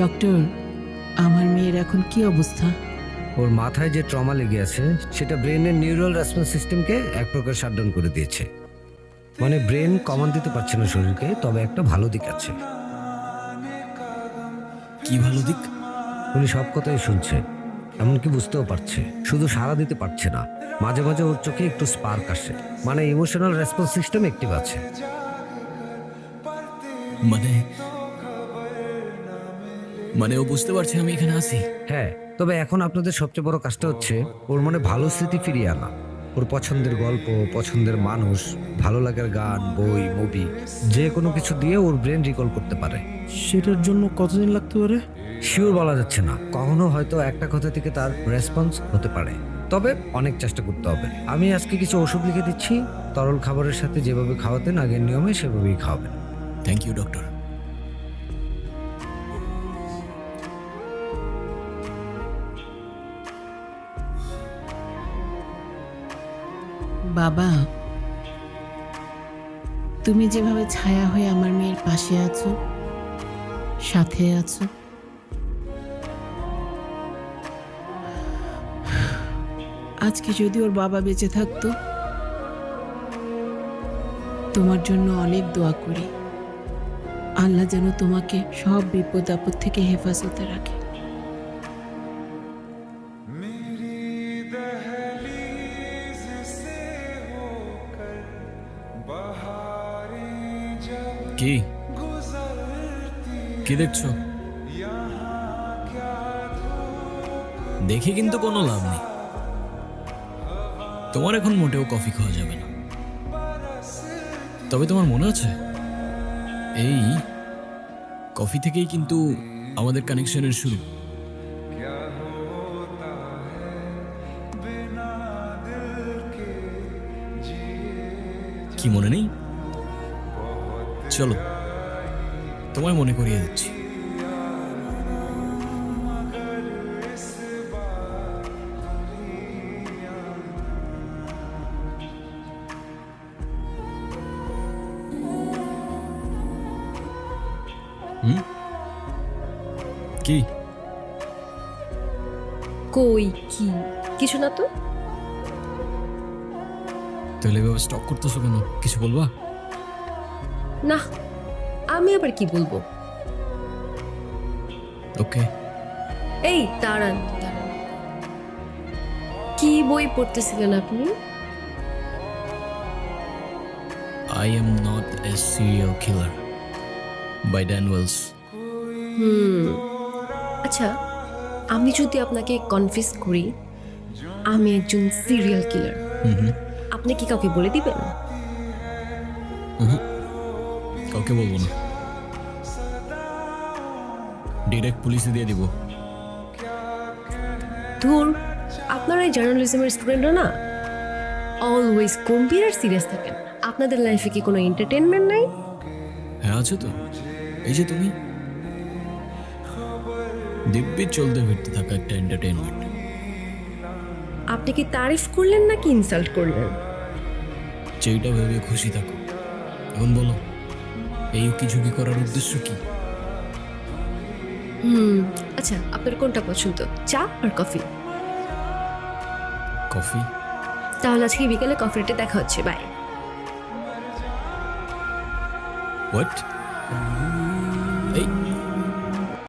Doctor আমার মেয়ের এখন কি অবস্থা? ওর মাথায় যে ট্রমা লেগে আছে সেটা ব্রেনের নিউরাল রেসপন্স সিস্টেমকে এক প্রকার শাটডাউন করে দিয়েছে। মানে ব্রেন কমান দিতে পারছে না শরীরকে তবে একটা ভালো দিক আছে। কি ভালো দিক? উনি সব কথাই শুনছে এমনকি বুঝতেও পারছে শুধু সাড়া দিতে পারছে না। মাঝে মাঝে ওর চোখে একটু স্পার্ক আসে মানে ইমোশনাল রেসপন্স সিস্টেম অ্যাক্টিভ আছে। মানে মানে ও বুঝতে পারছে আমি এখানে আছি। হ্যাঁ তবে এখন আপনাদের সবচেয়ে বড় কাজটা হচ্ছে ওর মনে ভালো স্মৃতি ফিরিয়ে আনা। ওর পছন্দের গল্প পছন্দের মানুষ ভালো লাগার গান বই মুভি যে কোনো কিছু দিয়ে ওর ব্রেন রিকল করতে পারে। সেটার জন্য কতদিন লাগতে পারে? শিওর বলা যাচ্ছে না। কখনো হয়তো একটা কথা থেকে তার রেসপন্স হতে পারে। তবে অনেক চেষ্টা করতে হবে। আমি আজকে কিছু ওষুধ লিখে দিচ্ছি। তরল খাবারের সাথে যেভাবে খাওয়াতেন আগের নিয়মে সেভাবেই খাওয়াবেন। থ্যাংক ইউ ডক্টর বাবা, তুমি যেভাবে ছায়া হয়ে আমার মেয়ের পাশে আছো, সাথে আছো, আজকে যদি ওর বাবা বেঁচে থাকতো, তোমার জন্য অনেক দোয়া করি। আল্লাহ যেন তোমাকে সব বিপদ আপদ থেকে হেফাজতে রাখে। কি? কি দেখছ? দেখে কিন্তু কোনো লাভ নেই। তোমার এখন মোটেও কফি খাওয়া যাবে না। তবে তোমার মনে আছে? এই কফি থেকেই কিন্তু আমাদের কানেকশনের শুরু। কি মনে নেই? চলো তোমায় মনে করিয়ে দিচ্ছি? কি? কই কি? কিছু না তো? তাহলে এভাবে স্টক করতেছো কেন? কিছু বলবা? না আমি আবার কি বলব? ওকে এই দাঁড়ান দাঁড়ান। কি বই পড়তেছিলেন আপনি? I am not a serial killer by Dan Wells hmm. আচ্ছা আমি যদি আপনাকে কনফিউজ করি আমি একজন সিরিয়াল কিলার আপনি কি কাউকে বলে দিবেন? কাউকে বলব না। ডিরেক্ট পুলিশে দিয়ে দিব। ধুর আপনারা এই জার্নালিজমের স্টুডেন্টরা না অলওয়েজ গম্ভীর আর সিরিয়াস থাকেন। আপনাদের লাইফে কি কোনো এন্টারটেনমেন্ট নাই? হ্যাঁ আছে তো। এই যে তুমি। দিব্যি চলতে ফিরতে থাকা একটা এন্টারটেনমেন্ট আপনি কি তারিফ করলেন নাকি ইনসাল্ট করলেন? যেইটা ভেবে খুশি থাকো। এখন বলো। এই কিছু কি করার উদ্দেশ্য কি? হুম আচ্ছা আপনার কোনটা পছন্দ? চা আর কফি? কফি? তাহলে আজকে বিকেলে কফিতে দেখা হচ্ছে বাই। হোয়াট? এই